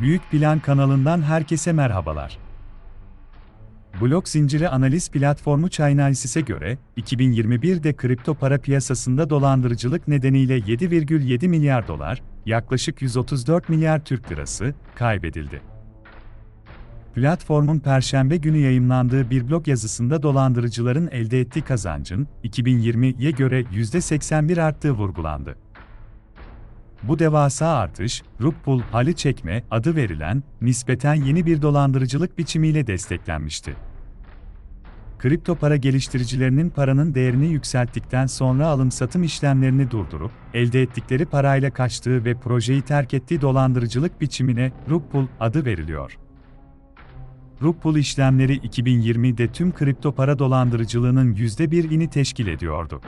Büyük Plan kanalından herkese merhabalar. Blok zinciri analiz platformu Chainalysis'e göre, 2021'de kripto para piyasasında dolandırıcılık nedeniyle 7,7 milyar dolar, yaklaşık 134 milyar Türk lirası, kaybedildi. Platformun perşembe günü yayımlandığı bir blog yazısında dolandırıcıların elde ettiği kazancın, 2020'ye göre %81 arttığı vurgulandı. Bu devasa artış, Rug hali çekme adı verilen, nispeten yeni bir dolandırıcılık biçimiyle desteklenmişti. Kripto para geliştiricilerinin paranın değerini yükselttikten sonra alım-satım işlemlerini durdurup, elde ettikleri parayla kaçtığı ve projeyi terk ettiği dolandırıcılık biçimine Rug adı veriliyor. Rug işlemleri 2020'de tüm kripto para dolandırıcılığının %1'ini teşkil ediyordu.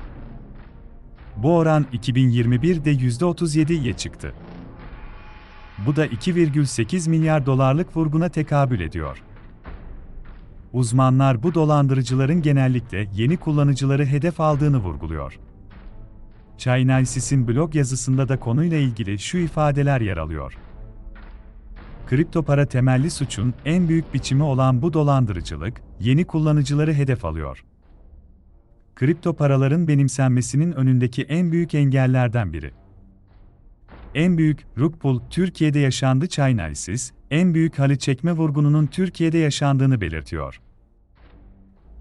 Bu oran 2021'de %37'ye çıktı. Bu da 2,8 milyar dolarlık vurguna tekabül ediyor. Uzmanlar bu dolandırıcıların genellikle yeni kullanıcıları hedef aldığını vurguluyor. Chainalysis'in blog yazısında da konuyla ilgili şu ifadeler yer alıyor. Kripto para temelli suçun en büyük biçimi olan bu dolandırıcılık, yeni kullanıcıları hedef alıyor kripto paraların benimsenmesinin önündeki en büyük engellerden biri. En büyük rug Türkiye'de yaşandı Chainalysis, en büyük hali çekme vurgununun Türkiye'de yaşandığını belirtiyor.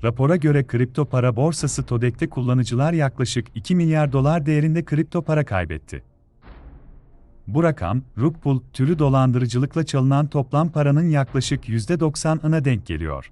Rapora göre kripto para borsası TODEK'te kullanıcılar yaklaşık 2 milyar dolar değerinde kripto para kaybetti. Bu rakam, rug türü dolandırıcılıkla çalınan toplam paranın yaklaşık %90'ına denk geliyor